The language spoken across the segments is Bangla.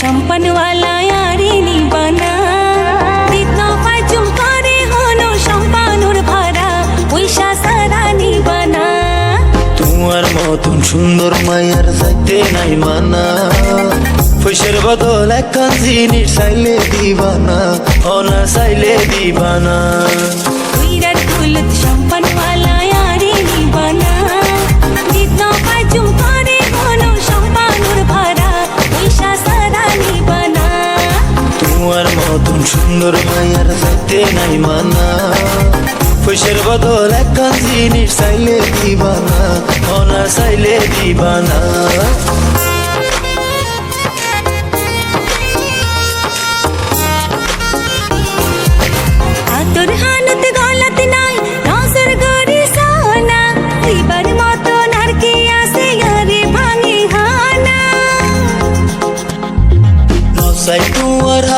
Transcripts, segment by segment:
সম্পনওয়ালা তোমার মতন সুন্দর মায়ার যাইতে নাই মানা পয়সার বদল একখান জিনিস চাইলে দিবানা অনা চাইলে দিবানা বিরাট মতন সুন্দর মায়ার যাইতে নাই মানা। পয়সার বদল একখান জিনিস চাইলে দিবানা অনা চাইলে দিবানা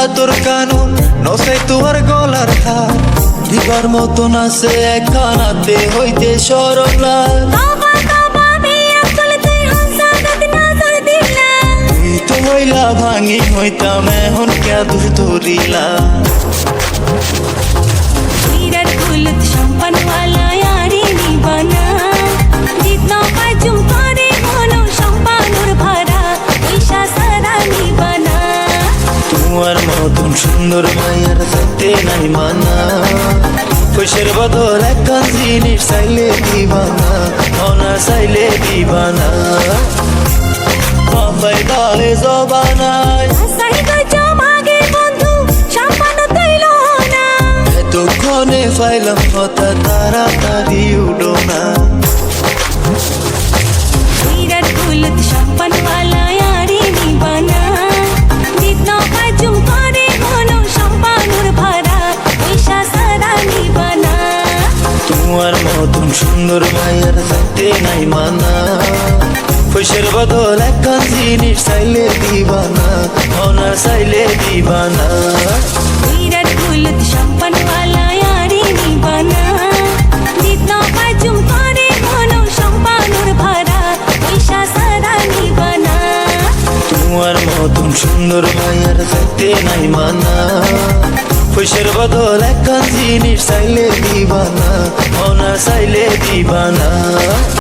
হাতর কানুন নসাই তোমার গলার হার দিবার মতন আছে একখানাতে হইতে সরলা তো হইলা ভাঙি, হইতাম এখন কে দূর ধরিলা। সুন্দর মায়ের নাই মানা। পয়সার বদল একখান জিনিস চাইলে দিবানা অনা চাইলে দিবানা। বাবাই দালে জবানায় এতক্ষণে পাইলাম কথা তাড়াতাড়ি উঠো না। মতন সুন্দর মায়ের যাতে নাই মানা। পয়সার বদল একখান জিনিস চাইলে দিবানা অনা চাইলে দিবানা। বিরাট কুলত সম্পন্ন ওয়ালা ইয়ারি নিবানা। দিত পাজুম করে হলো সম্পানুর ভরা পয়সা সারা নিবানা। তোমার মতন সুন্দর মায়ের যাতে নাই মানা। পয়সার বদল একখান জিনিস চাইলে দিবানা অনা চাইলে দিবানা